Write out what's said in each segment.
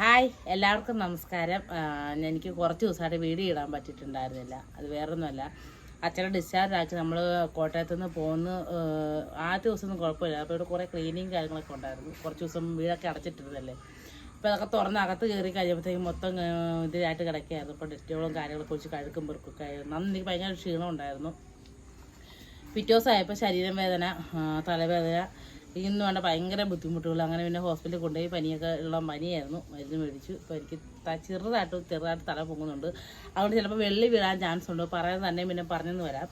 Hi എല്ലാവർക്കും നമസ്കാരം. എനിക്ക് കുറച്ച് ദിവസമായിട്ട് വീഡിയോ ഇടാൻ പറ്റിയിട്ടുണ്ടായിരുന്നില്ല. അത് വേറൊന്നുമല്ല. അച്ഛനെ ഡിസ്ചാർജ് ആക്കി നമ്മൾ കോട്ടയത്തു നിന്ന് പോകുന്ന ആദ്യ ദിവസമൊന്നും കുഴപ്പമില്ല. അപ്പോൾ ഇവിടെ കുറേ ക്ലീനിങ് കാര്യങ്ങളൊക്കെ ഉണ്ടായിരുന്നു. കുറച്ച് ദിവസം വീടൊക്കെ അടച്ചിട്ടിരുന്നല്ലേ. അപ്പോൾ അതൊക്കെ തുറന്ന് അകത്ത് കയറി കഴിയുമ്പോഴത്തേക്കും മൊത്തം ഇതിലായിട്ട് കിടക്കുകയായിരുന്നു. അപ്പോൾ ഡെറ്റോളും കാര്യങ്ങളൊക്കെ ഒഴിച്ച് കഴുക്കും പെറുക്കൊക്കെ ആയിരുന്നു. അന്ന് എനിക്ക് ഭയങ്കര ക്ഷീണം ഉണ്ടായിരുന്നു പിറ്റേ ദിവസമായപ്പോൾ ശരീരം വേദന തലവേദന ഇന്ന് വേണ്ട ഭയങ്കര ബുദ്ധിമുട്ടുകൾ അങ്ങനെ പിന്നെ ഹോസ്പിറ്റലിൽ കൊണ്ടുപോയി പനിയൊക്കെ ഉള്ള പനിയായിരുന്നു. മരുന്ന് മേടിച്ചു. ഇപ്പോൾ എനിക്ക് ചെറുതായിട്ട് ചെറുതായിട്ട് തല പൊങ്ങുന്നുണ്ട്. അതുകൊണ്ട് ചിലപ്പോൾ വെള്ളി വീഴാൻ ചാൻസ് ഉണ്ട്. പറയാൻ തന്നെ പിന്നെ പറഞ്ഞെന്ന് വരാം.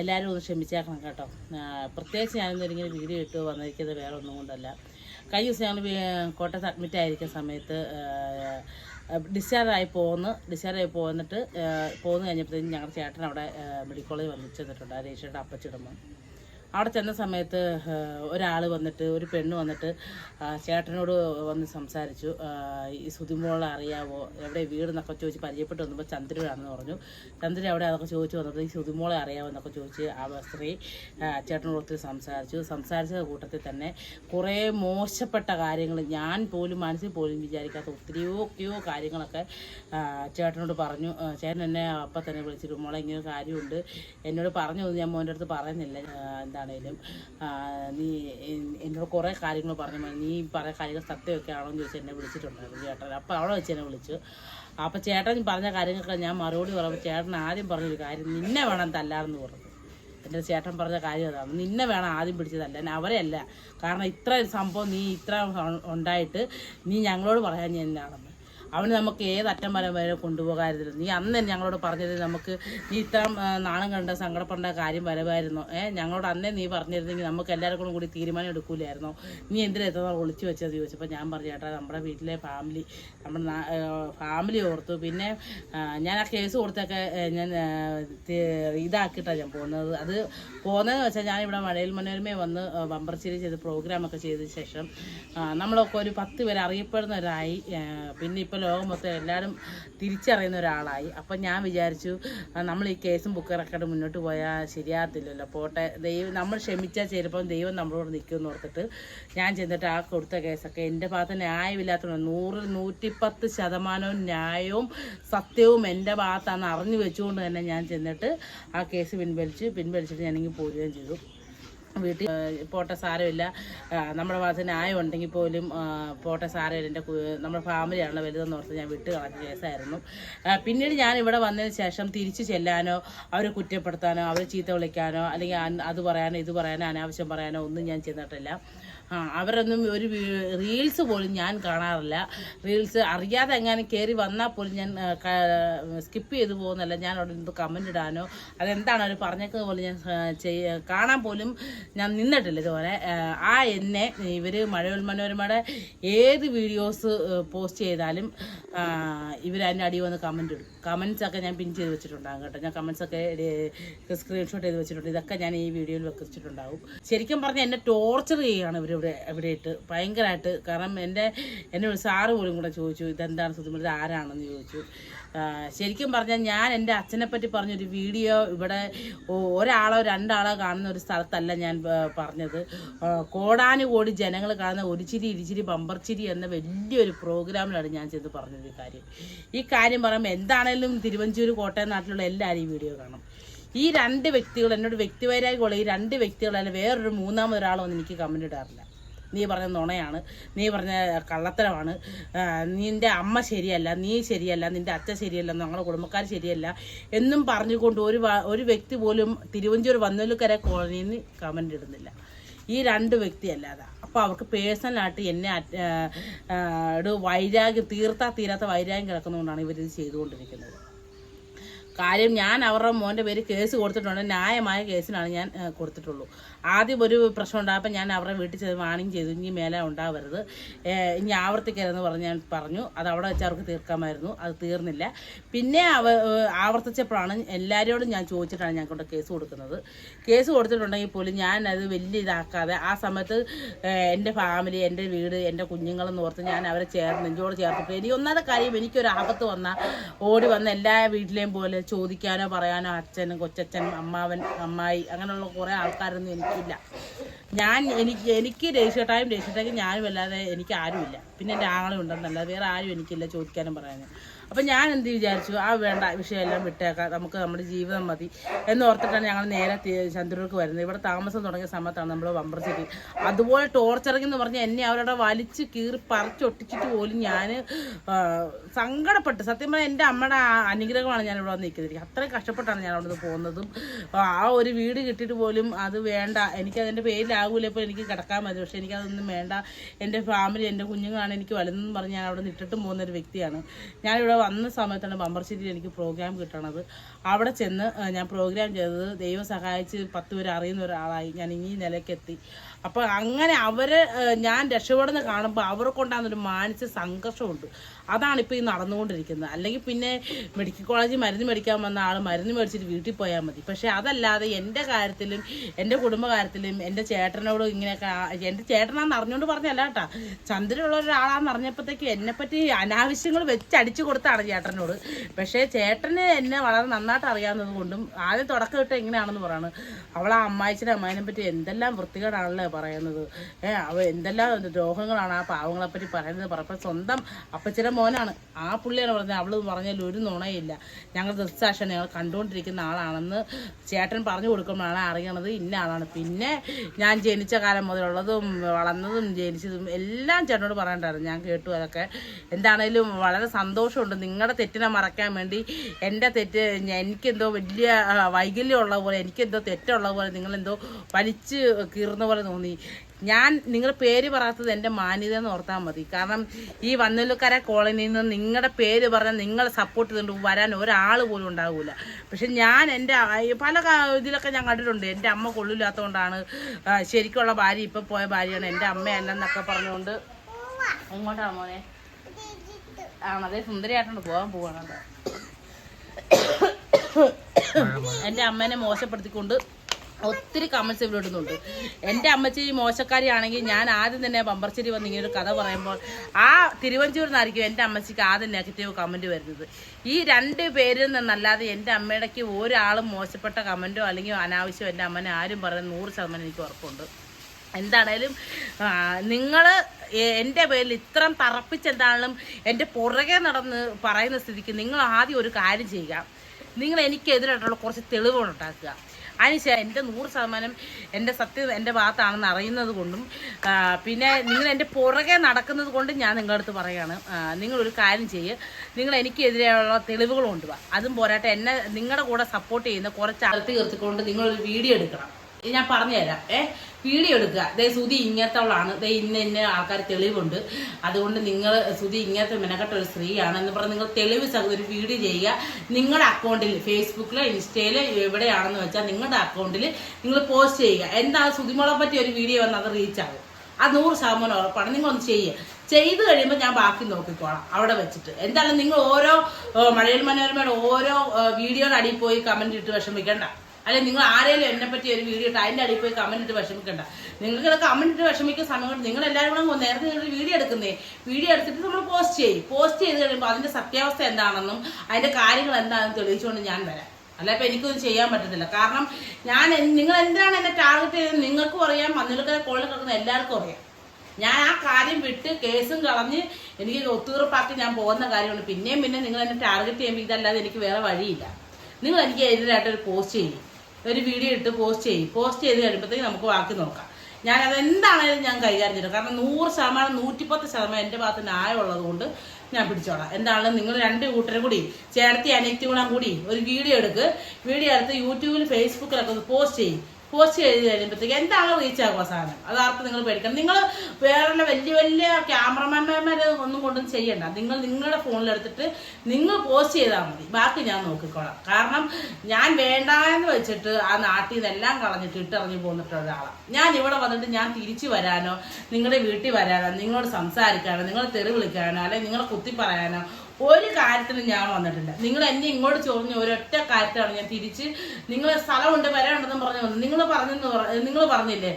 എല്ലാവരും ഒന്ന് ക്ഷമിച്ചേക്കണം കേട്ടോ. ആ, പ്രത്യേകിച്ച് ഞാനൊന്നും ഇങ്ങനെ വീഡിയോ ഇട്ട് വന്നിരിക്കുന്നത് വേറെ ഒന്നും കൊണ്ടല്ല. കഴിഞ്ഞ ദിവസം ഞങ്ങൾ കോട്ടയത്ത് അഡ്മിറ്റ് ആയിരിക്കുന്ന സമയത്ത് ഡിസ്ചാർജായി പോന്ന് ഡിസ്ചാർജ് ആയി പോന്നിട്ട് പോന്നു കഴിഞ്ഞപ്പോഴത്തേക്കും ഞങ്ങളുടെ ചേട്ടൻ അവിടെ മെഡിക്കൽ കോളേജ് തന്നിട്ടുണ്ട് ചെന്നിട്ടുണ്ട്. രേഷയുടെ അപ്പച്ചിടുമ്പോൾ അവിടെ ചെന്ന സമയത്ത് ഒരാൾ വന്നിട്ട് ഒരു പെണ്ണ് വന്നിട്ട് ചേട്ടനോട് വന്ന് സംസാരിച്ചു. ഈ സുതിമോളെ അറിയാവോ? എവിടെ വീട് എന്നൊക്കെ ചോദിച്ച് പരിചയപ്പെട്ട് വന്നപ്പോൾ ചന്ദ്രനാണെന്ന് പറഞ്ഞു. ചന്ദ്രൻ എവിടെ അതൊക്കെ ചോദിച്ചു വന്നത് ഈ സുതിമോളെ അറിയാവോ എന്നൊക്കെ ചോദിച്ച് ആ സ്ത്രീ ചേട്ടനോട് ഒത്തിരി സംസാരിച്ചു. സംസാരിച്ച കൂട്ടത്തിൽ തന്നെ കുറേ മോശപ്പെട്ട കാര്യങ്ങൾ ഞാൻ പോലും മനസ്സിൽ പോലും വിചാരിക്കാത്ത ഒത്തിരിയോ ഒക്കെയോ കാര്യങ്ങളൊക്കെ ചേട്ടനോട് പറഞ്ഞു. ചേട്ടൻ എന്നെ അപ്പം തന്നെ വിളിച്ചിട്ട് മോളെ ഇങ്ങനെ കാര്യമുണ്ട്. എന്നോട് പറഞ്ഞു ഞാൻ മോന്റെ അടുത്ത് പറയുന്നില്ല. ആ, എന്താണേലും ആ, നീ എന്നോട് കുറേ കാര്യങ്ങൾ പറഞ്ഞു. നീ പറയുന്ന കാര്യങ്ങൾ സത്യമൊക്കെ ആണോ എന്ന് ചോദിച്ച് എന്നെ വിളിച്ചിട്ടുണ്ടായിരുന്നു ചേട്ടൻ. അപ്പോൾ അവളെ വെച്ച് എന്നെ വിളിച്ചു. അപ്പോൾ ചേട്ടൻ പറഞ്ഞ കാര്യങ്ങളൊക്കെ ഞാൻ മറുപടി പറയുമ്പോൾ ചേട്ടൻ ആദ്യം പറഞ്ഞൊരു കാര്യം നിന്നെ വേണം തല്ലാറെന്ന് പറഞ്ഞു. എന്റെ ചേട്ടൻ പറഞ്ഞ കാര്യം അതാണ്. നിന്നെ വേണം ആദ്യം പിടിച്ചതല്ല എന്നെ അവരെയല്ല. കാരണം ഇത്ര സംഭവം നീ ഇത്ര ഉണ്ടായിട്ട് നീ ഞങ്ങളോട് പറയാൻ ഞാൻ അവന് നമുക്ക് ഏത് അറ്റം വരെ വരെ കൊണ്ടുപോകാമായിരുന്നു നീ അന്ന് ഞങ്ങളോട് പറഞ്ഞത് നമുക്ക് നീ ഇത്ര നാണം കണ്ട സങ്കടപ്പെടേണ്ട കാര്യം വരവായിരുന്നു. ഏഹ് ഞങ്ങളോട് അന്നേ നീ പറഞ്ഞിരുന്നെങ്കിൽ നമുക്ക് എല്ലാവർക്കും കൂടി തീരുമാനം എടുക്കൂലായിരുന്നു. നീ എന്തിനാ എത്ര ഒളിച്ചു വെച്ചത് ചോദിച്ചപ്പോൾ ഞാൻ പറഞ്ഞു ചേട്ടാ നമ്മുടെ വീട്ടിലെ ഫാമിലി നമ്മുടെ ഫാമിലി ഓർത്തു. പിന്നെ ഞാൻ ആ കേസ് കൊടുത്തൊക്കെ ഞാൻ ഇതാക്കിയിട്ടാണ് ഞാൻ പോകുന്നത്. അത് പോകുന്നതെന്ന് വെച്ചാൽ ഞാനിവിടെ മഴയിൽ മനോരമയെ വന്ന് ബമ്പർച്ചിരി ചെയ്ത് പ്രോഗ്രാമൊക്കെ ചെയ്ത ശേഷം നമ്മളൊക്കെ ഒരു പത്ത് പേര് അറിയപ്പെടുന്നവരായി. പിന്നെ ഇപ്പോൾ ലോകം മൊത്തം എല്ലാവരും തിരിച്ചറിയുന്ന ഒരാളായി. അപ്പം ഞാൻ വിചാരിച്ചു നമ്മൾ ഈ കേസും ബുക്ക് റെക്കോർഡ് മുന്നോട്ട് പോയാൽ ശരിയാകത്തില്ലല്ലോ. പോട്ടെ ദൈവം നമ്മൾ ക്ഷമിച്ചാൽ ചിലപ്പം ദൈവം നമ്മളോട് നിൽക്കുമെന്ന് ഓർത്തിട്ട് ഞാൻ ചെന്നിട്ട് ആ കൊടുത്ത കേസൊക്കെ എന്റെ ഭാഗത്ത് ന്യായമില്ലാത്തതുകൊണ്ട് നൂറിൽ നൂറ്റിപ്പത്ത് ശതമാനവും ന്യായവും സത്യവും എന്റെ ഭാഗത്താണെന്ന് അറിഞ്ഞു വെച്ചുകൊണ്ട് തന്നെ ഞാൻ ചെന്നിട്ട് ആ കേസ് പിൻവലിച്ചു പിൻവലിച്ചിട്ട് ഞാനെങ്കിൽ പോരുകയും ചെയ്തു. വീട്ടിൽ പോട്ടെ സാരമില്ല. നമ്മുടെ ഭാഗത്ത് ന്യായം ഉണ്ടെങ്കിൽ പോലും പോട്ട സാരമില്ല. എന്റെ നമ്മുടെ ഫാമിലിയാണല്ലോ വലുതെന്ന് ഓർത്ത് ഞാൻ വിട്ട് കളഞ്ഞ കേസായിരുന്നു. പിന്നീട് ഞാൻ ഇവിടെ വന്നതിന് ശേഷം തിരിച്ചു ചെല്ലാനോ അവരെ കുറ്റപ്പെടുത്താനോ അവരെ ചീത്ത വിളിക്കാനോ അല്ലെങ്കിൽ അത് പറയാനോ ഇത് പറയാനോ അനാവശ്യം പറയാനോ ഒന്നും ഞാൻ ചെന്നിട്ടില്ല. അവരൊന്നും ഒരു റീൽസ് പോലും ഞാൻ കാണാറില്ല. റീൽസ് അറിയാതെ എങ്ങനെ കയറി വന്നാൽ പോലും ഞാൻ സ്കിപ്പ് ചെയ്തു പോകുന്നല്ല ഞാൻ അവിടെ നിന്ന് കമന്റ് ഇടാനോ അതെന്താണ് അവർ പറഞ്ഞേക്കുന്നത് പോലും ഞാൻ ചെയ്യ കാണാൻ പോലും ഞാൻ നിന്നിട്ടില്ല ഇതുപോലെ ആ എന്നെ ഇവർ മഴവിൽ മനോരമയുടെ ഏത് വീഡിയോസ് പോസ്റ്റ് ചെയ്താലും ഇവർ അതിന്റെ അടി വന്ന് കമന്റ് ഇടും. കമൻസൊക്കെ ഞാൻ പിൻ ചെയ്ത് വെച്ചിട്ടുണ്ടാകും കേട്ടോ. ഞാൻ കമൻസൊക്കെ സ്ക്രീൻഷോട്ട് ചെയ്ത് വെച്ചിട്ടുണ്ട്. ഇതൊക്കെ ഞാൻ ഈ വീഡിയോയിൽ വെച്ചിട്ടുണ്ടാകും. ശരിക്കും പറഞ്ഞാൽ എന്നെ ടോർച്ചർ ചെയ്യുകയാണ് ഇവർ ഇവിടെ ഇവിടെ ഇട്ട് ഭയങ്കരമായിട്ട് കാരണം എന്റെ എന്നെ ഒരു സാറ് പോലും കൂടെ ചോദിച്ചു ഇതെന്താണ് സുധുമ ഇത് ആരാണെന്ന് ചോദിച്ചു. ശരിക്കും പറഞ്ഞാൽ ഞാൻ എന്റെ അച്ഛനെ പറ്റി പറഞ്ഞൊരു വീഡിയോ ഇവിടെ ഒരാളോ രണ്ടാളോ കാണുന്ന ഒരു സ്ഥലത്തല്ല ഞാൻ പറഞ്ഞത്. കോടാനുകോടി ജനങ്ങൾ കാണുന്ന ഒരു ചിരി ഇരുചിരി ബമ്പർ ചിരി എന്ന വലിയൊരു പ്രോഗ്രാമിലാണ് ഞാൻ ചെയ്ത് പറഞ്ഞത് ഈ കാര്യം. ഈ കാര്യം പറയുമ്പോൾ എന്താണേലും തിരുവഞ്ചൂർ കോട്ടയം നാട്ടിലുള്ള എല്ലാവരും ഈ വീഡിയോ കാണും. ഈ രണ്ട് വ്യക്തികൾ എന്നോട് വ്യക്തിവൈരാഗ്യമുള്ള ഈ രണ്ട് വ്യക്തികളല്ല വേറൊരു മൂന്നാമതൊരാളൊന്നും എനിക്ക് കമന്റ് ഇടാറില്ല. നീ പറഞ്ഞ നുണയാണ് നീ പറഞ്ഞ കള്ളത്തരമാണ്. നിന്റെ അമ്മ ശരിയല്ല നീ ശരിയല്ല നിന്റെ അച്ഛൻ ശരിയല്ല ഞങ്ങളുടെ കുടുംബക്കാർ ശരിയല്ല എന്നും പറഞ്ഞുകൊണ്ട് ഒരു ഒരു വ്യക്തി പോലും തിരുവഞ്ചൂർ വന്നലുക്കര കോളനിയിൽ നിന്ന് കമന്റ് ഇടുന്നില്ല. ഈ രണ്ട് വ്യക്തി അല്ലാതെ. അപ്പോൾ അവർക്ക് പേഴ്സണലായിട്ട് എന്നെ ഒരു വൈരാഗ്യം തീർത്താ തീരാത്ത വൈരാഗ്യം കിടക്കുന്നതുകൊണ്ടാണ് ഇവരിത് ചെയ്തുകൊണ്ടിരിക്കുന്നത്. കാര്യം ഞാൻ അവരുടെ മോന്റെ പേര് കേസ് കൊടുത്തിട്ടുണ്ട്. ന്യായമായ കേസിനാണ് ഞാൻ കൊടുത്തിട്ടുള്ളൂ. ആദ്യം ഒരു പ്രശ്നം ഉണ്ടായപ്പോൾ ഞാൻ അവരുടെ വീട്ടിൽ ചെന്ന് വാണിംഗ് ചെയ്തു. ഇനി മേലെ ഉണ്ടാവരുത്. ഇനി ആവർത്തിക്കരുതെന്ന് പറഞ്ഞ് ഞാൻ പറഞ്ഞു. അത് അവിടെ വെച്ച് അവർക്ക് തീർക്കാമായിരുന്നു. അത് തീർന്നില്ല. പിന്നെ അവ ആവർത്തിച്ചപ്പോഴാണ് എല്ലാവരോടും ഞാൻ ചോദിച്ചിട്ടാണ് ഞാൻ കൊണ്ട് കേസ് കൊടുക്കുന്നത്. കേസ് കൊടുത്തിട്ടുണ്ടെങ്കിൽ പോലും ഞാൻ അത് വലിയ ഇതാക്കാതെ ആ സമയത്ത് എന്റെ ഫാമിലി എന്റെ വീട് എന്റെ കുഞ്ഞുങ്ങളെന്ന് ഓർത്ത് ഞാൻ അവരെ ചേർന്ന് നെഞ്ചോട് ചേർത്തിട്ട് ഇനി ഒന്നാമത്തെ കാര്യം എനിക്കൊരു ആപത്ത് വന്നാൽ ഓടി വന്ന എല്ലാ വീട്ടിലെയും പോലെ ചോദിക്കാനോ പറയാനോ അച്ഛൻ കൊച്ചച്ഛൻ അമ്മാവൻ അമ്മായി അങ്ങനെയുള്ള കുറേ ആൾക്കാരൊന്നും എനിക്കില്ല. ഞാൻ എനിക്ക് എനിക്ക് രജിസ്റ്റർ ടൈം ഞാനും അല്ലാതെ എനിക്ക് ആരുമില്ല. പിന്നെ എന്റെ ആങ്ങളും ഉണ്ടെന്നല്ല. വേറെ ആരും എനിക്കില്ല ചോദിക്കാനും പറയാനും. അപ്പം ഞാൻ എന്ത് വിചാരിച്ചു? ആ വേണ്ട വിഷയമെല്ലാം വിട്ടേക്കാം. നമുക്ക് നമ്മുടെ ജീവിതം മതി. എന്നോർത്തിട്ടാണ് ഞങ്ങൾ നേരെ ചന്ദ്രൂർക്ക് വരുന്നത്. ഇവിടെ താമസം തുടങ്ങിയ സമയത്താണ് നമ്മൾ വമ്പർ സിറ്റി അതുപോലെ ടോർച്ചറിങ് എന്ന് പറഞ്ഞാൽ എന്നെ അവരുടെ വലിച്ച് കീറി പറിച്ചൊട്ടിച്ചിട്ട് പോലും ഞാൻ സങ്കടപ്പെട്ട്. സത്യം പറഞ്ഞാൽ എന്റെ അമ്മയുടെ അനുഗ്രഹമാണ് ഞാൻ ഇവിടെ വന്ന് നിൽക്കുന്നത്. അത്രയും കഷ്ടപ്പെട്ടാണ് ഞാൻ അവിടെ നിന്ന് പോകുന്നതും. ആ ഒരു വീട് കിട്ടിയിട്ട് പോലും അത് വേണ്ട. എനിക്ക് അതിന്റെ പേരിലാകൂല ഇപ്പോൾ എനിക്ക് കിടക്കാൻ മതി. പക്ഷേ എനിക്കതൊന്നും വേണ്ട. എന്റെ ഫാമിലി എന്റെ കുഞ്ഞുങ്ങളാണ് എനിക്ക് വലുതെന്ന് പറഞ്ഞ് ഞാൻ അവിടെ നിന്ന് ഇട്ടിട്ടും പോകുന്ന ഒരു വ്യക്തിയാണ്. ഞാനിവിടെ വന്ന സമയത്താണ് ബമ്പർശ്ശേരിയിൽ എനിക്ക് പ്രോഗ്രാം കിട്ടണത്. അവിടെ ചെന്ന് ഞാൻ പ്രോഗ്രാം ചെയ്തത് ദൈവം സഹായിച്ച് പത്ത് പേര് അറിയുന്ന ഒരാളായി. ഞാൻ ഇനി നിലക്കെത്തി അപ്പോൾ അങ്ങനെ അവരെ ഞാൻ രക്ഷപ്പെടുന്ന കാണുമ്പോൾ അവരെ കൊണ്ടാകുന്നൊരു മാനസിക സംഘർഷമുണ്ട്. അതാണ് ഇപ്പോൾ ഈ നടന്നുകൊണ്ടിരിക്കുന്നത്. അല്ലെങ്കിൽ പിന്നെ മെഡിക്കൽ കോളേജിൽ മരുന്ന് മേടിക്കാൻ വന്ന ആൾ മരുന്ന് മേടിച്ചിട്ട് വീട്ടിൽ പോയാൽ മതി. പക്ഷേ അതല്ലാതെ എന്റെ കാര്യത്തിലും എന്റെ കുടുംബകാര്യത്തിലും എന്റെ ചേട്ടനോട് ഇങ്ങനെയൊക്കെ എന്റെ ചേട്ടനാന്ന് അറിഞ്ഞുകൊണ്ട് പറഞ്ഞല്ല കേട്ടാ. ചന്ദ്രനുള്ള ഒരാളാന്ന് അറിഞ്ഞപ്പോഴത്തേക്ക് എന്നെപ്പറ്റി അനാവശ്യങ്ങൾ വെച്ചടിച്ചു കൊടുത്താണ് ചേട്ടനോട്. പക്ഷേ ചേട്ടന് എന്നെ വളരെ നന്നായിട്ട് അറിയാവുന്നത് കൊണ്ടും ആദ്യം തുടക്കം ഇട്ട് എങ്ങനെയാണെന്ന് പറയാണ്. അവളെ അമ്മായിച്ചിനെ അമ്മായിനെ പറ്റി എന്തെല്ലാം വൃത്തികേടാണല്ലേ പറയുന്നത്? ഏഹ് അവ എന്തെല്ലാം രോഗങ്ങളാണ് ആ പാവങ്ങളെ പറ്റി പറയുന്നത് പറഞ്ഞപ്പോൾ സ്വന്തം അപ്പച്ചിയുടെ മോനാണ്. ആ പുള്ളിയാണ് പറഞ്ഞത്. അവൾ പറഞ്ഞാൽ ഒരു നുണയില്ല. ഞങ്ങൾ ദൃക്സാക്ഷൻ ഞങ്ങൾ കണ്ടുകൊണ്ടിരിക്കുന്ന ആളാണെന്ന് ചേട്ടൻ പറഞ്ഞു കൊടുക്കുമ്പോഴാണ് അറിയണത് ഇന്ന ആളാണ്. പിന്നെ ഞാൻ ജനിച്ച കാലം മുതലുള്ളതും വളർന്നതും ജനിച്ചതും എല്ലാം ചേട്ടനോട് പറയണ്ടായിരുന്നു. ഞാൻ കേട്ടു അതൊക്കെ. എന്താണേലും വളരെ സന്തോഷമുണ്ട്. നിങ്ങളുടെ തെറ്റിനെ മറക്കാൻ വേണ്ടി എന്റെ തെറ്റ് എനിക്കെന്തോ വലിയ വൈകല്യം വൈകല്യമുള്ള പോലെ എനിക്കെന്തോ തെറ്റുള്ള പോലെ നിങ്ങളെന്തോ വലിച്ച് കീറുന്ന പോലെ തോന്നി. ഞാൻ നിങ്ങൾ പേര് പറയാത്തത് എന്റെ മാന്യത എന്ന് ഓർത്താൽ മതി. കാരണം ഈ വന്നലുക്കര കോളനിയിൽ നിന്ന് നിങ്ങളുടെ പേര് പറഞ്ഞാൽ നിങ്ങൾ സപ്പോർട്ട് ചെയ്തുകൊണ്ട് വരാൻ ഒരാൾ പോലും ഉണ്ടാവില്ല പക്ഷെ ഞാൻ എന്റെ പല ഇതിലൊക്കെ ഞാൻ കണ്ടിട്ടുണ്ട്. എന്റെ അമ്മ കൊള്ളില്ലാത്തതുകൊണ്ടാണ് ശരിക്കുള്ള ഭാര്യ ഇപ്പം പോയ ഭാര്യയാണ് എന്റെ അമ്മയല്ലെന്നൊക്കെ പറഞ്ഞുകൊണ്ട് അങ്ങോട്ടാണ് മോനെ. ആണതേ സുന്ദരിയായിട്ടുണ്ട് പോകാൻ പോവാണല്ലോ എന്റെ അമ്മേനെ മോശപ്പെടുത്തിക്കൊണ്ട് ഒത്തിരി കമൻസ് ഇവിടെ ഇടുന്നുണ്ട്. എന്റെ അമ്മച്ചി മോശക്കാരിയാണെങ്കിൽ ഞാൻ ആദ്യം തന്നെ ബമ്പർച്ചേരി വന്ന് ഇങ്ങനെ ഒരു കഥ പറയുമ്പോൾ ആ തിരുവഞ്ചൂരിൽ നിന്നായിരിക്കും എന്റെ അമ്മച്ചിക്ക് ആദ്യം നെഗറ്റീവ് കമന്റ് വരുന്നത്. ഈ രണ്ട് പേരിൽ നിന്നല്ലാതെ എന്റെ അമ്മയുടെക്ക് ഒരാളും മോശപ്പെട്ട കമന്റോ അല്ലെങ്കിൽ അനാവശ്യം എന്റെ അമ്മനെ ആരും പറയുന്നത് നൂറ് ശതമാനം എനിക്ക് ഉറപ്പുണ്ട്. എന്താണേലും നിങ്ങൾ എന്റെ പേരിൽ ഇത്രയും തറപ്പിച്ചെന്താണെങ്കിലും എന്റെ പുറകെ നടന്ന് പറയുന്ന സ്ഥിതിക്ക് നിങ്ങൾ ആദ്യം ഒരു കാര്യം ചെയ്യുക. നിങ്ങൾ എനിക്കെതിരായിട്ടുള്ള കുറച്ച് തെളിവുകൾ ഉണ്ടാക്കുക. അതിനുശേഷം എന്റെ നൂറ് ശതമാനം എന്റെ സത്യം എന്റെ ഭാഗത്താണെന്ന് അറിയുന്നത് കൊണ്ടും പിന്നെ നിങ്ങൾ എന്റെ പുറകെ നടക്കുന്നത് കൊണ്ടും ഞാൻ നിങ്ങളുടെ അടുത്ത് പറയുകയാണ്. നിങ്ങളൊരു കാര്യം ചെയ്യുക നിങ്ങൾ എനിക്കെതിരെയുള്ള തെളിവുകൾ കൊണ്ടുപോകുക അതും പോരാട്ടെ എന്നെ നിങ്ങളുടെ കൂടെ സപ്പോർട്ട് ചെയ്യുന്ന കുറച്ച് അകത്ത് തീർത്തിക്കൊണ്ട് നിങ്ങളൊരു വീഡിയോ എടുക്കണം. ഞാൻ പറഞ്ഞു പറഞ്ഞുതരാം. ഏ വീഡിയോ എടുക്കുക. ദേ ഇങ്ങനത്തെ ഇങ്ങനത്തവളാണ്. ദേ ഇന്ന ഇന്ന ആൾക്കാർ തെളിവുണ്ട്. അതുകൊണ്ട് നിങ്ങൾ സുതി ഇങ്ങനത്തെ മെനക്കെട്ട ഒരു സ്ത്രീയാണ് എന്ന് പറഞ്ഞ് നിങ്ങൾ തെളിവ് ഒരു വീഡിയോ ചെയ്യുക. നിങ്ങളുടെ അക്കൗണ്ടിൽ ഫേസ്ബുക്കിലോ ഇൻസ്റ്റയിലോ എവിടെയാണെന്ന് വെച്ചാൽ നിങ്ങളുടെ അക്കൗണ്ടിൽ നിങ്ങൾ പോസ്റ്റ് ചെയ്യുക. എന്താണ് സുതിമുളെ പറ്റി ഒരു വീഡിയോ വന്നാൽ അത് റീച്ച് ആകും അത് നൂറ് ശതമാനം ഉറപ്പാണ്. നിങ്ങളൊന്ന് ചെയ്യുക ചെയ്ത് കഴിയുമ്പോൾ ഞാൻ ബാക്കി നോക്കിക്കോളാം. അവിടെ വെച്ചിട്ട്. എന്തായാലും നിങ്ങൾ ഓരോ മഴയിൽ മനോരമയുടെ ഓരോ വീഡിയോയുടെ അടിയിൽ പോയി കമന്റ് ഇട്ട് വിഷമിക്കണ്ട. അല്ലെ നിങ്ങൾ ആരെങ്കിലും എന്നെ പറ്റി ഒരു വീഡിയോ ഇട്ട് അതിന്റെ അടിയിൽ പോയി കമന്റ് ഇട്ട് വിഷമിക്കണ്ട. നിങ്ങൾക്ക് കമന്റ് ഇട്ട് വിഷമിക്കുന്ന സമയം കൊണ്ട് നിങ്ങൾ എല്ലാവരും കൂടെ നേരത്തെ നിങ്ങൾ വീഡിയോ എടുക്കുന്നേ. വീഡിയോ എടുത്തിട്ട് നമ്മൾ പോസ്റ്റ് ചെയ്യും. പോസ്റ്റ് ചെയ്ത് കഴിയുമ്പോൾ അതിന്റെ സത്യാവസ്ഥ എന്താണെന്നും അതിന്റെ കാര്യങ്ങൾ എന്താണെന്നും തെളിയിച്ചുകൊണ്ട് ഞാൻ വരാം. അല്ല ഇപ്പൊ എനിക്കൊന്നും ചെയ്യാൻ പറ്റത്തില്ല. കാരണം ഞാൻ നിങ്ങൾ എന്തിനാണ് എന്നെ ടാർഗറ്റ് ചെയ്തത് നിങ്ങൾക്കും അറിയാം മണ്ണിലൊക്കെ കോളിൽ കിടക്കുന്ന എല്ലാവർക്കും അറിയാം. ഞാൻ ആ കാര്യം വിട്ട് കേസും കളഞ്ഞ് എനിക്ക് ഒത്തുതീർപ്പാക്കി ഞാൻ പോകുന്ന കാര്യമാണ്. പിന്നെയും പിന്നെ നിങ്ങൾ എന്നെ ടാർഗറ്റ് ചെയ്യുമ്പോൾ ഇതല്ലാതെ എനിക്ക് വേറെ വഴിയില്ല. നിങ്ങൾ എനിക്ക് എതിരായിട്ടൊരു പോസ്റ്റ് ചെയ്യും. ഒരു വീഡിയോ ഇട്ട് പോസ്റ്റ് ചെയ്യും. പോസ്റ്റ് ചെയ്ത് കഴിയുമ്പോഴത്തേക്ക് നമുക്ക് ബാക്കി നോക്കാം. ഞാൻ അത് എന്താണേലും ഞാൻ കൈകാര്യം ചെയ്യും കാരണം നൂറ് ശതമാനം നൂറ്റിപ്പത്ത് ശതമാനം എന്റെ ഭാഗത്ത് ന്യായമുള്ളത് കൊണ്ട് ഞാൻ പിടിച്ചോളാം. എന്താണെങ്കിലും നിങ്ങൾ രണ്ട് കൂട്ടരും കൂടി ചേർത്തി അനിയത്തി ഗുണം കൂടി ഒരു വീഡിയോ എടുക്ക്. വീഡിയോ എടുത്ത് യൂട്യൂബിൽ ഫേസ്ബുക്കിലൊക്കെ പോസ്റ്റ് ചെയ്യും. പോസ്റ്റ് ചെയ്ത് കഴിയുമ്പോഴത്തേക്ക് എന്താണ് റീച്ച് ആകുക സാധനം? അതാർക്ക് നിങ്ങൾ പേടിക്കണം? നിങ്ങൾ വേറെ വലിയ വലിയ ക്യാമറമാൻമാരെ ഒന്നും കൊണ്ടും ചെയ്യണ്ട. നിങ്ങൾ നിങ്ങളുടെ ഫോണിലെടുത്തിട്ട് നിങ്ങൾ പോസ്റ്റ് ചെയ്താൽ മതി. ബാക്കി ഞാൻ നോക്കിക്കോളാം. കാരണം ഞാൻ വേണ്ട എന്ന് വെച്ചിട്ട് ആ നാട്ടിൽ നിന്നെല്ലാം കളഞ്ഞിട്ട് ഇട്ടിറങ്ങി പോന്നിട്ടുള്ള ഒരാളാണ് ഞാൻ ഇവിടെ വന്നിട്ട് ഞാൻ തിരിച്ചു വരാനോ നിങ്ങളുടെ വീട്ടിൽ വരാനോ നിങ്ങളോട് സംസാരിക്കാനോ നിങ്ങളെ തെറി വിളിക്കാനോ അല്ലെങ്കിൽ നിങ്ങളെ കുത്തി പറയാനോ ഒരു കാര്യത്തിനും ഞാൻ വന്നിട്ടില്ല. നിങ്ങൾ എന്നെ ഇങ്ങോട്ട് ചോദിഞ്ഞ ഒരൊറ്റ കാര്യത്തിലാണ് ഞാൻ തിരിച്ച് നിങ്ങൾ സ്ഥലമുണ്ട് വരാനുണ്ടെന്ന് പറഞ്ഞു വന്നു നിങ്ങൾ പറഞ്ഞെന്ന് നിങ്ങൾ പറഞ്ഞില്ലേ?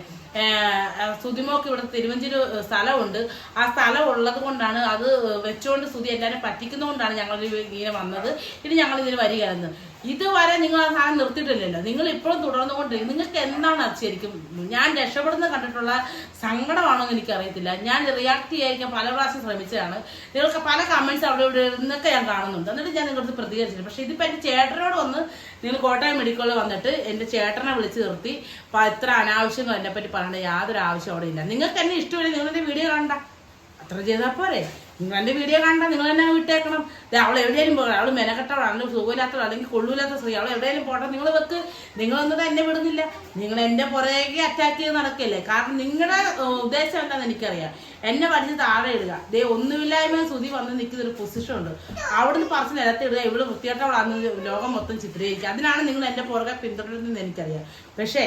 സുതിമോക്ക് ഇവിടെ തിരുവഞ്ചൂര് സ്ഥലമുണ്ട്. ആ സ്ഥലം ഉള്ളത് കൊണ്ടാണ് അത് വെച്ചുകൊണ്ട് സുതി എല്ലാവരും പറ്റിക്കുന്നതുകൊണ്ടാണ് ഞങ്ങൾ ഇങ്ങനെ വന്നത്. ഇനി ഞങ്ങൾ ഇതിന് വരികയായിരുന്നു ഇതുവരെ നിങ്ങൾ ആ സാധനം നിർത്തിയിട്ടില്ലല്ലോ. നിങ്ങൾ ഇപ്പോഴും തുടർന്നുകൊണ്ട് നിങ്ങൾക്ക് എന്താണ് ശരിക്കും? ഞാൻ രക്ഷപ്പെടുന്ന കണ്ടിട്ടുള്ള സങ്കടമാണോ എന്ന് എനിക്കറിയത്തില്ല. ഞാൻ റിയാക്ട് ചെയ്യാതിരിക്കാൻ പല പ്രാവശ്യം ശ്രമിച്ചതാണ്. നിങ്ങൾക്ക് പല കമന്റ്സ് അവിടെ ഇവിടെ നിന്നൊക്കെ ഞാൻ കാണുന്നുണ്ട്. എന്നിട്ട് ഞാൻ നിങ്ങളുടെ പ്രതികരിച്ചില്ല പക്ഷെ ഇതിപ്പോൾ എന്റെ ചേട്ടനോട് വന്ന് നിങ്ങൾ കോട്ടയം മെഡിക്കലിൽ വന്നിട്ട് എന്റെ ചേട്ടനെ വിളിച്ച് നിർത്തി. "പ- ഇത്ര അനാവശ്യങ്ങൾ എന്നെ പറ്റി പറയേണ്ട യാതൊരു ആവശ്യം അവിടെ ഇല്ല. നിങ്ങൾക്ക് എന്നെ ഇഷ്ടമില്ല. നിങ്ങളുടെ വീഡിയോ കാണണ്ട. അത്ര ചെയ്താൽ പോരെ. എന്റെ വീഡിയോ കണ്ട നിങ്ങൾ തന്നെ വിട്ടേക്കണം. അവൾ എവിടെയും പോകണം അവൾ മെനക്കെട്ടവൾ അല്ലെങ്കിൽ സുഖമില്ലാത്തവൾ അല്ലെങ്കിൽ കൊള്ളൂലാത്ത സ്ത്രീ അവൾ എവിടെയും പോട്ടെ. നിങ്ങൾ വെക്ക് നിങ്ങളൊന്നും എന്നെ വിടുന്നില്ല. നിങ്ങൾ എന്റെ പുറകെ അറ്റാക്ക് ചെയ്ത് നടക്കല്ലേ? കാരണം നിങ്ങളുടെ ഉദ്ദേശം എന്താണെന്ന് എനിക്കറിയാം. എന്നെ പഠിച്ച് താഴെ ഇടുക. ദേ ഒന്നുമില്ലായ്മ സുതി വന്ന് നിൽക്കുന്ന ഒരു പൊസിഷൻ ഉണ്ട്. അവിടുന്ന് പറിച്ച് നിലത്തിടുക ഇവൾ വൃത്തിയായിട്ടവളാന്ന് ലോകം മൊത്തം ചിത്രീകരിക്കുക അതിനാണ് നിങ്ങൾ എന്റെ പുറകെ പിന്തുടരുന്നതെന്ന് എനിക്കറിയാം. പക്ഷേ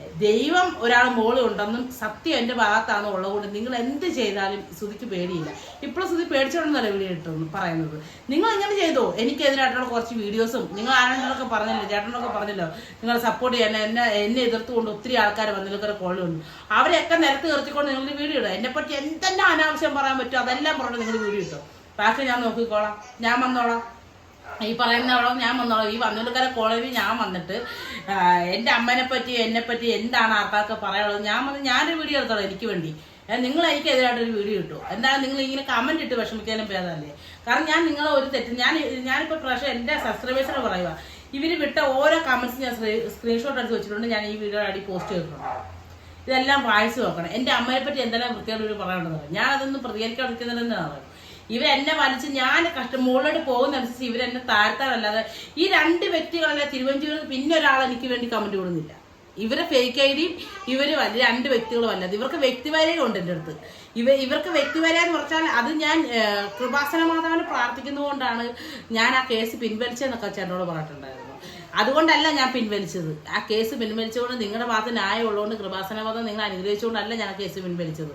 ദൈവം ഒരാൾ മോളിൽ ഉണ്ടെന്നും സത്യം എന്റെ ഭാഗത്താണ് ഉള്ളതുകൊണ്ട് നിങ്ങൾ എന്ത് ചെയ്താലും സുതിക്ക് പേടിയില്ല. ഇപ്പോഴും സുതി പേടിച്ചോണ്ടെന്നല്ല വീഡിയോ ഇട്ടെന്ന് പറയുന്നത്. നിങ്ങൾ ഇങ്ങനെ ചെയ്തോ? എനിക്കെതിരായിട്ടുള്ള കുറച്ച് വീഡിയോസും നിങ്ങൾ ആരാണ്ടൊക്കെ പറഞ്ഞല്ലോ? ചേട്ടനൊക്കെ പറഞ്ഞല്ലോ? നിങ്ങൾ സപ്പോർട്ട് ചെയ്യാൻ എന്നെ എന്നെ എതിർത്തുകൊണ്ട് ഒത്തിരി ആൾക്കാർ വന്നിലൊക്കെ കോളി വന്നു അവരെയൊക്കെ നിരത്ത് നിർത്തിക്കൊണ്ട് നിങ്ങൾ വീഡിയോ ഇടുക. എന്നെ പറ്റി എന്തെല്ലാം അനാവശ്യം പറയാൻ പറ്റുമോ? അതെല്ലാം പറഞ്ഞിട്ട് നിങ്ങൾ വീഡിയോ ഇട്ടോ. ബാക്കി ഞാൻ നോക്കിക്കോളാം. ഞാൻ വന്നോളാം. ഈ പറയുന്നവളോ ഞാൻ വന്നോളാം. ഈ വന്നൂർക്കര കോളേജിൽ ഞാൻ വന്നിട്ട് എന്റെ അമ്മനെ പറ്റി എന്നെ പറ്റി എന്താണ് ആർക്കാർക്ക് പറയാനുള്ളത്? ഞാൻ വന്ന് ഞാനൊരു വീഡിയോ എടുത്തോളാം എനിക്ക് വേണ്ടി. നിങ്ങൾ എനിക്ക് എതിരായിട്ടൊരു വീഡിയോ ഇട്ടു. എന്താണ് നിങ്ങൾ ഇങ്ങനെ കമന്റ് ഇട്ട് വിഷമിക്കാനും ഭേദമല്ലേ? കാരണം ഞാൻ നിങ്ങളെ ഒരു തെറ്റ് ഞാൻ ഞാനിപ്പോൾ പ്രാവശ്യം എന്റെ സബ്സ്ക്രൈബേഴ്സിനെ പറയുക ഇവർ വിട്ട ഓരോ കമന്റ്സ് ഞാൻ സ്ക്രീൻഷോട്ട് എടുത്ത് വെച്ചിട്ടുണ്ട്. ഞാൻ ഈ വീഡിയോ അടി പോസ്റ്റ് ചെയ്തിട്ടുണ്ട്. ഇതെല്ലാം വായിച്ചു നോക്കണം. എന്റെ അമ്മയെ പറ്റി എന്തെല്ലാം വൃത്തിയോട് ഇവർ പറയാനുണ്ടെന്ന് ഞാൻ അതൊന്നും പ്രതികരിക്കാതിരിക്കുന്നതെന്നാണ് ഇവരെന്നെ വലിച്ച് ഞാൻ കഷ്ടം മുകളിലോട്ട് പോകുന്നതനുസരിച്ച് ഇവരെന്നെ താഴ്ത്താറല്ലാതെ ഈ രണ്ട് വ്യക്തികളെ തിരുവഞ്ചൂരിൽ പിന്നെ ഒരാൾ എനിക്ക് വേണ്ടി കമന്റ് കൊടുക്കുന്നില്ല ഇവരെ ഫേക്ക് ഐ ഡിയും ഇവർ രണ്ട് വ്യക്തികളും അല്ലാതെ ഇവർക്ക് വ്യക്തിവരയും ഉണ്ട് എന്റെ അടുത്ത്. ഇവ ഇവർക്ക് വ്യക്തിവര എന്ന് പറഞ്ഞാൽ അത് ഞാൻ കൃപാസന മാതാവിനെ പ്രാർത്ഥിക്കുന്നതുകൊണ്ടാണ് ഞാൻ ആ കേസ് പിൻവലിച്ചതെന്നൊക്കെ ചേട്ടനോട് പറഞ്ഞിട്ടുണ്ടായിരുന്നു. അതുകൊണ്ടല്ല ഞാൻ പിൻവലിച്ചത്. ആ കേസ് പിൻവലിച്ചുകൊണ്ട് നിങ്ങളുടെ ഭാഗത്ത് ന്യായം ഉള്ളതുകൊണ്ട് കൃപാസനവാദം നിങ്ങൾ അനുഗ്രഹിച്ചുകൊണ്ടല്ല ഞാൻ കേസ് പിൻവലിച്ചത്.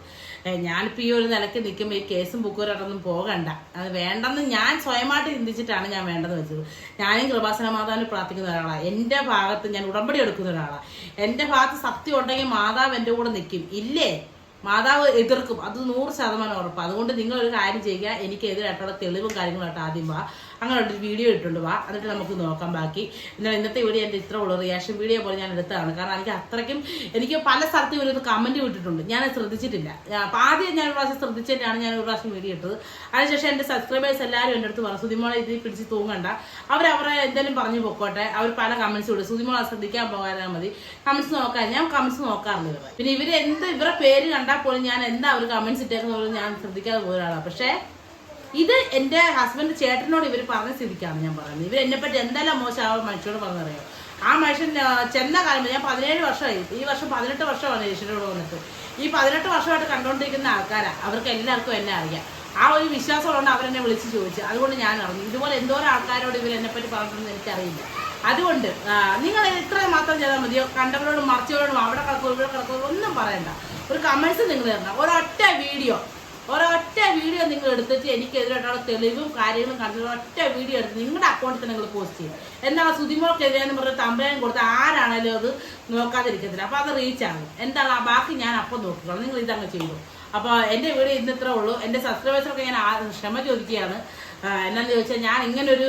ഞാനിപ്പോൾ ഈ ഒരു നിലയ്ക്ക് നിൽക്കുമ്പോൾ ഈ കേസും ബുക്കുകളൊന്നും പോകണ്ട. അത് വേണ്ടെന്ന് ഞാൻ സ്വയമായിട്ട് ചിന്തിച്ചിട്ടാണ് ഞാൻ വേണ്ടെന്ന് വെച്ചത്. ഞാനും കൃപാസന മാതാവിനെ പ്രാർത്ഥിക്കുന്ന ഒരാളാണ് എന്റെ ഭാഗത്ത് ഞാൻ ഉടമ്പടി എടുക്കുന്ന ഒരാളാണ് എന്റെ ഭാഗത്ത് സത്യം ഉണ്ടെങ്കിൽ മാതാവ് എന്റെ കൂടെ നിൽക്കും ഇല്ലേ? മാതാവ് എതിർക്കും. അത് നൂറ് ശതമാനം ഉറപ്പാണ് അതുകൊണ്ട് നിങ്ങൾ ഒരു കാര്യം ചെയ്യുക. എനിക്കെതിരായിട്ടുള്ള തെളിവും കാര്യങ്ങളായിട്ട് ആദ്യം വാ. അങ്ങനെ ഒരു വീഡിയോ ഇട്ടുണ്ട് വാ എന്നിട്ട് നമുക്ക് നോക്കാം ബാക്കി. എന്നാൽ ഇന്നത്തെ വീഡിയോ എന്റെ ഇത്ര ഉള്ളൂ റിയാക്ഷൻ വീഡിയോ പോലെ ഞാൻ എടുത്തതാണ്. കാരണം എനിക്ക് അത്രയ്ക്കും എനിക്ക് പല സ്ഥലത്തും ഇവരൊന്ന് കമന്റ് വിട്ടിട്ടുണ്ട് ഞാൻ ശ്രദ്ധിച്ചിട്ടില്ല. ആദ്യം ഞാൻ ഒരു പ്രാവശ്യം ശ്രദ്ധിച്ചിട്ടാണ് ഞാൻ ഒരു പ്രാവശ്യം വീഡിയോ ഇട്ടത്. അതിനുശേഷം എന്റെ സബ്സ്ക്രൈബേഴ്സ് എല്ലാവരും എന്റെ അടുത്ത് പറഞ്ഞു സുതിമോളെ ഇതിൽ പിടിച്ച് തൂങ്ങണ്ട. അവരവരെ അവരെ എന്തെങ്കിലും പറഞ്ഞു പോക്കോട്ടെ. അവർ പല കമൻസ് വിടും സുതിമോളെ ശ്രദ്ധിക്കാൻ പോകാനാ മതി. കമൻസ് നോക്കാൻ ഞാൻ കമൻസ് നോക്കാറില്ല ഇവരെ. പിന്നെ ഇവർ എന്ത് ഇവരുടെ പേര് കണ്ടാൽ പോലും ഞാൻ എന്താ അവർ കമൻസ് ഇട്ടേക്കുന്ന പോലും ഞാൻ ശ്രദ്ധിക്കാതെ ഒരാളാണ് പക്ഷേ ഇത് എന്റെ ഹസ്ബൻഡ് ചേട്ടനോട് ഇവർ പറഞ്ഞ സ്ഥിതിക്കാണ് ഞാൻ പറയുന്നത് ഇവർ എന്നെ പറ്റി എന്തെല്ലാം മോശം ആ മനുഷ്യനോട് പറഞ്ഞറിയോ? ആ മനുഷ്യൻ ചെന്ന കാലം ഞാൻ പതിനേഴ് വർഷമായി. ഈ വർഷം പതിനെട്ട് വർഷമാണ് ഈശ്വരോട് വന്നിട്ട്. ഈ പതിനെട്ട് വർഷമായിട്ട് കണ്ടുകൊണ്ടിരിക്കുന്ന ആൾക്കാരാ. അവർക്ക് എല്ലാവർക്കും എന്നെ അറിയാം. ആ ഒരു വിശ്വാസമുള്ളതുകൊണ്ട് അവരെന്നെ വിളിച്ച് ചോദിച്ചു. അതുകൊണ്ട് ഞാൻ അറിഞ്ഞു ഇതുപോലെ എന്തോരം ആൾക്കാരോട് ഇവർ എന്നെ പറ്റി പറഞ്ഞിട്ടുണ്ടെന്ന് എനിക്കറിയില്ല. അതുകൊണ്ട് നിങ്ങൾ ഇത്ര മാത്രം ചെയ്താൽ മതിയോ? കണ്ടവരോടും മറിച്ചവരോടും അവിടെ കിടക്കും ഇവിടെ കിടക്കും ഒന്നും പറയണ്ട. ഒരു കമൻസ് നിങ്ങൾ തരണം. ഒരൊറ്റ വീഡിയോ ഒരൊറ്റ വീഡിയോ നിങ്ങൾ എടുത്തിട്ട് എനിക്കെതിരായിട്ടുള്ള തെളിവും കാര്യങ്ങളും കണ്ടിട്ട് ഒറ്റ വീഡിയോ എടുത്ത് നിങ്ങളുടെ അക്കൗണ്ടിൽ തന്നെ നിങ്ങൾ പോസ്റ്റ് ചെയ്യും. എന്താണ് സുതിമോൾക്കെതിരെയെന്ന് പറഞ്ഞ തമ്പയം കൊടുത്ത് ആരാണേലും അത് നോക്കാതിരിക്കത്തില്ല. അപ്പോൾ അത് റീച്ച് ആകും എന്താണ് ആ ബാക്കി ഞാൻ അപ്പം നോക്കിക്കോളാം. നിങ്ങൾ ഇതങ്ങ് ചെയ്തു. അപ്പോൾ എന്റെ വീഡിയോ ഇന്ന് ഇത്ര ഉള്ളൂ എന്റെ സബ്സ്ക്രൈബേഴ്സൊക്കെ ഞാൻ ക്ഷമ ചോദിക്കുകയാണ്. എന്നാന്ന് ചോദിച്ചാൽ ഞാൻ ഇങ്ങനൊരു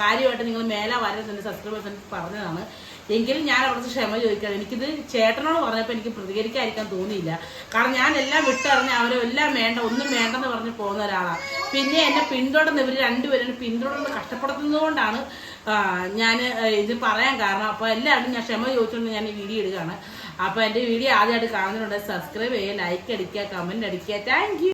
കാര്യമായിട്ട് നിങ്ങൾ മേലെ വരരുത് എന്റെ സബ്സ്ക്രൈബേഴ്സ് എനിക്ക് പറഞ്ഞതാണ്. എങ്കിലും ഞാൻ അവിടുത്തെ ക്ഷമ ചോദിക്കണം എനിക്കിത് ചേട്ടനോട് പറഞ്ഞപ്പോൾ എനിക്ക് പ്രതികരിക്കാതിരിക്കാൻ തോന്നിയില്ല. കാരണം ഞാൻ എല്ലാം വിട്ടറിഞ്ഞ് അവരെ എല്ലാം വേണ്ട ഒന്നും വേണ്ടെന്ന് പറഞ്ഞ് പോകുന്ന ഒരാളാണ് പിന്നെ എന്നെ പിന്തുടർന്ന് ഇവർ രണ്ടുപേരും പിന്തുടർന്ന് കഷ്ടപ്പെടുത്തുന്നതുകൊണ്ടാണ് ഞാൻ ഇത് പറയാൻ കാരണം. അപ്പോൾ എല്ലാവരും ഞാൻ ക്ഷമ ചോദിച്ചുകൊണ്ട് ഞാൻ ഈ വീഡിയോ ഇടുകയാണ്. അപ്പോൾ എന്റെ വീഡിയോ ആദ്യമായിട്ട് കാണുന്നുണ്ട് സബ്സ്ക്രൈബ് ചെയ്യുക ലൈക്ക് അടിക്കുക കമന്റ് അടിക്കുക. താങ്ക്